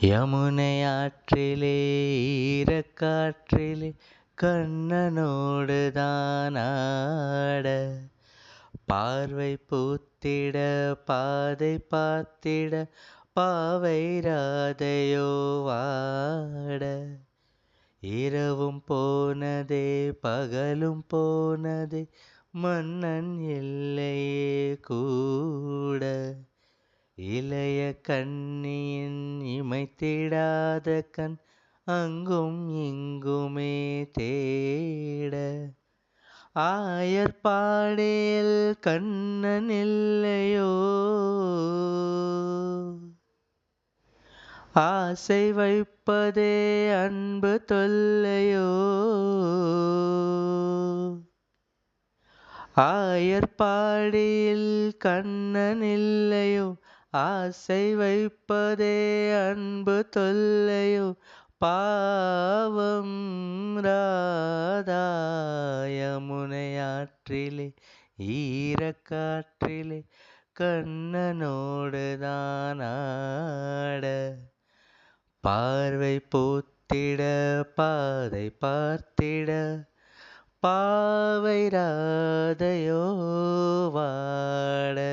யமுனையாற்றிலே ஈரக்காற்றிலே கண்ணனோடு தானாட பார்வை பூத்திட பாதை பார்த்திட பாவை ராதையோ வாட. இரவும் போனதே பகலும் போனதே மன்னன் இல்லை இளைய கண்ணியின் இமைத்திடாத கண் அங்கும் இங்குமே தேட. ஆயர்பாடேல் கண்ணன் இல்லையோ? ஆசை வைப்பதே அன்பு தொல்லையோ? ஆயர்பாடியில் கண்ணன் இல்லையோ? ஆசை வைப்பதே அன்பு தொல்லையோ? பாவம் ராதா யமுனை ஈரக்காற்றிலே கண்ணனோடு தான் பார்வை பூத்திட பாதை பார்த்திட பாவை ராதையோ வாட.